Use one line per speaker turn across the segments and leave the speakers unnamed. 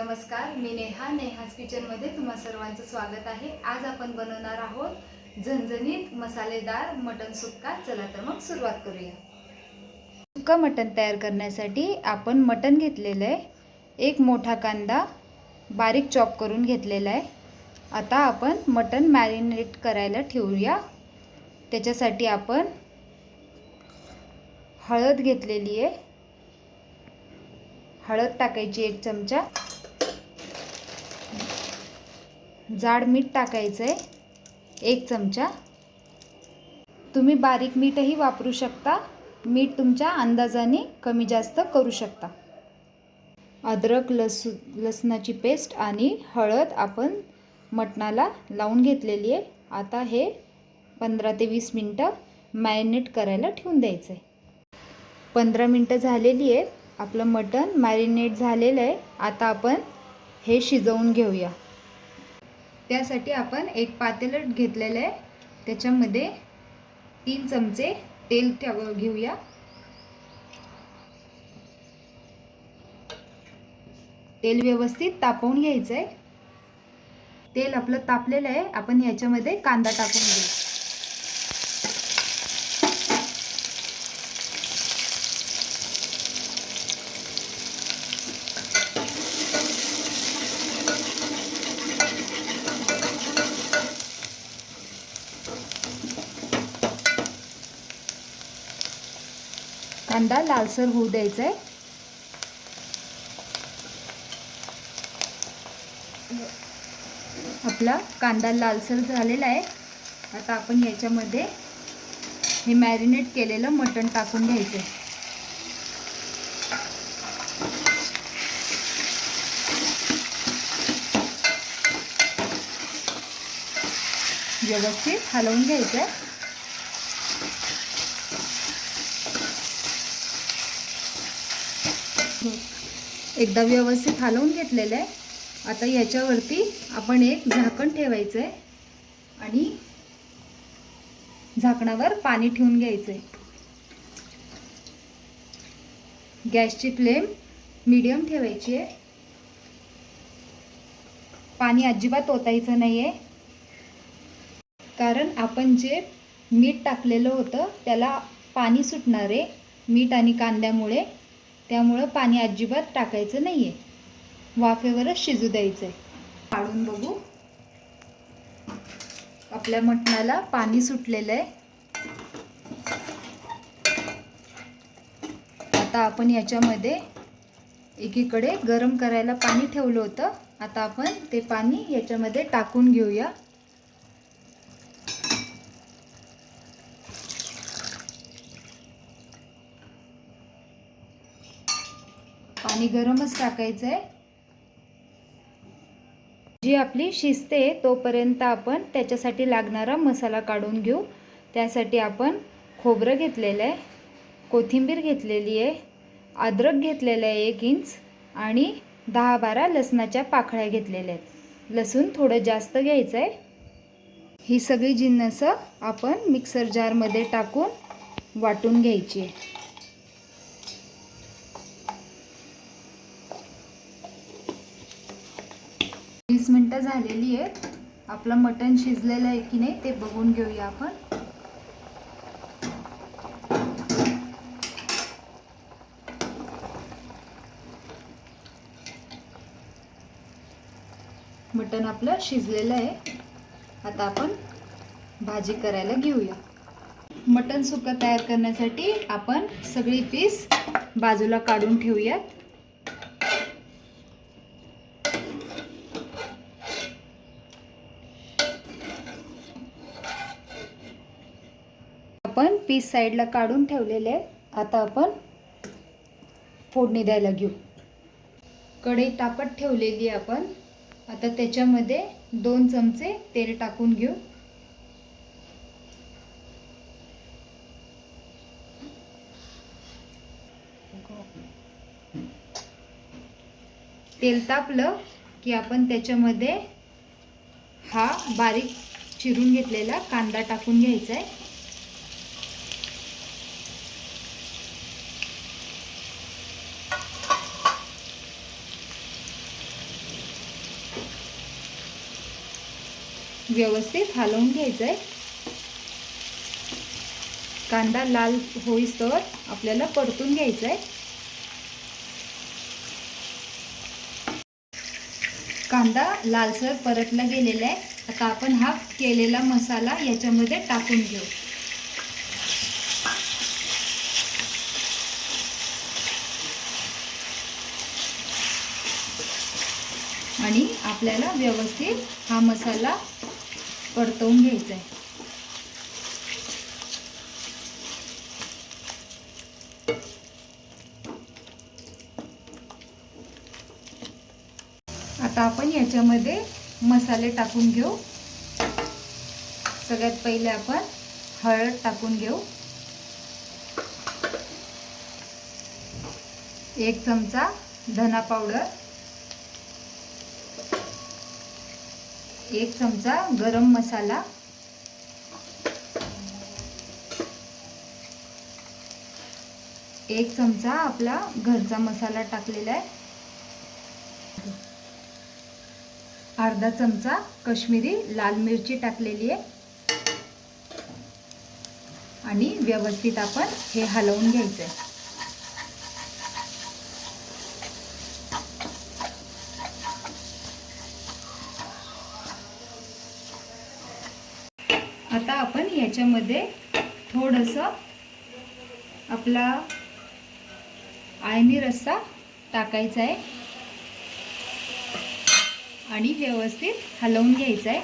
नमस्कार मी नेहा. नेहाज किचनमध्ये तुम्हा सर्वांचं स्वागत आहे. आज आपण बनवणार आहोत झणझणीत मसालेदार मटण सुक्का. चला तर मग सुरुवात करूया. सुक्का मटण तयार करण्यासाठी आपण मटण घेतलेलं आहे. एक मोठा कांदा बारीक चॉप करून घेतलेला आहे. आता आपण मटण मॅरिनेट करायला ठेवूया. त्याच्यासाठी आपण हळद घेतलेली आहे. हळद टाकायची एक चमचा. जाड मीठ टाकायचं आहे एक चमचा. तुम्ही बारीक मीठही वापरू शकता. मीठ तुमच्या अंदाजाने कमी जास्त करू शकता. अद्रक लसू लसणाची पेस्ट आणि हळद आपण मटणाला लावून घेतलेली आहे. आता हे पंधरा ते वीस मिनटं मॅरिनेट करायला ठेवून द्यायचं आहे पंधरा मिनटं झालेली आहेत आपलं मटण मॅरिनेट झालेलं आहे. आता आपण हे शिजवून घेऊया. त्यासाठी आपण एक पातेलट घेतलेलं आहे. त्याच्यामध्ये तीन चमचे तेल ठेव घेऊया. तेल व्यवस्थित तापवून घ्यायचं आहे तेल आपलं तापलेलं आहे. आपण याच्यामध्ये कांदा टाकून घेऊ. कांदा लालसर होऊ द्यायचा आहे आपला कांदा लालसर झालेला आहे. आता आपण याच्यामध्ये हे मॅरिनेट केलेलं मटण टाकून घ्यायचं आहे व्यवस्थित हलवून घ्यायचं आहे एकदा व्यवस्थित हलवून घेतलेलं आहे. आता याच्यावरती आपण एक झाकण ठेवायचं आहे आणि झाकणावर पाणी ठेवून घ्यायचं आहे गॅसची फ्लेम मीडियम ठेवायची आहे. पाणी अजिबात ओतायचं नाही आहे कारण आपण जे मीठ टाकलेलं होतं त्याला पाणी सुटणार आहे. मीठ आणि कांद्यामुळे त्यामुळं पाणी अजिबात टाकायचं नाही आहे वाफेवरच शिजू द्यायचं आहे काढून बघू. आपल्या मटणाला पाणी सुटलेलं आहे. आता आपण याच्यामध्ये एकीकडे गरम करायला पाणी ठेवलं होतं. आता आपण ते पाणी याच्यामध्ये टाकून घेऊया. पाणी गरमच टाकायचं आहे जी आपली शिजते तोपर्यंत आपण त्याच्यासाठी लागणारा मसाला काढून घेऊ. त्यासाठी आपण खोबरं घेतलेलं आहे कोथिंबीर घेतलेली आहे अद्रक घेतलेलं आहे एक इंच आणि दहा बारा लसणाच्या पाकळ्या घेतलेल्या आहेत. लसूण थोडं जास्त घ्यायचं आहे ही सगळी जिन्नसं आपण मिक्सर जारमध्ये टाकून वाटून घ्यायची आहे. वीस मिनटं झालेली आहेत. आपलं मटण शिजलेलं आहे की नाही ते बघून घेऊया आपण. मटण आपलं शिजलेलं आहे. आता आपण भाजी करायला घेऊया. मटण सुक्का तयार करण्यासाठी आपण सगळी पीस बाजूला काढून ठेवूयात. आपण पीस साईडला काढून ठेवलेले आता आपण फोडणी द्यायला घेऊ. कढई तापत ठेवलेली आपण. आता त्याच्यामध्ये दोन चमचे तेल टाकून घेऊ. तेल तापलं की आपण त्याच्यामध्ये हा बारीक चिरून घेतलेला कांदा टाकून घ्यायचा आहे. व्यवस्थित हलवून घ्यायचं आहे कांदा लाल होईस्तोवर आपल्याला परतून घ्यायचा आहे कांदा लालसर परतला गेलेला आहे. आता आपण हा केलेला मसाला याच्यामध्ये टाकून घेऊ. आणि आपल्याला व्यवस्थित हा मसाला परतवून घ्यायचं आहे आता आपण याच्यामध्ये मसाले टाकून घेऊ. सगळ्यात पहिले आपण हळद टाकून घेऊ. एक चमचा धना पावडर. एक चमचा गरम मसाला. एक चमचा आपला घरचा मसाला टाकलेला आहे. अर्धा चमचा कश्मीरी लाल मिरची टाकलेली आहे. आणि व्यवस्थित आपण हे हलवून घ्यायचं आहे आता आपण याच्यामध्ये थोडंसं आपला आयनी रस्सा टाकायचा आहे. आणि व्यवस्थित हलवून घ्यायचं आहे.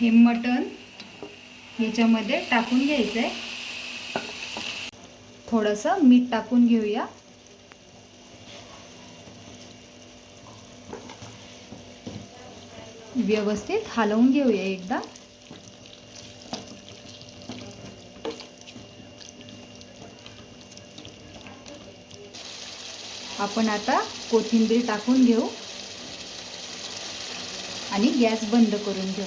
हे मटण याच्यामध्ये टाकून घ्यायचं आहे. थोडंसं मीठ टाकून घेऊया. व्यवस्थित हलवून घेऊया एकदा. आपण आता कोथिंबीर टाकून घेऊ आणि गॅस बंद करून घेऊ.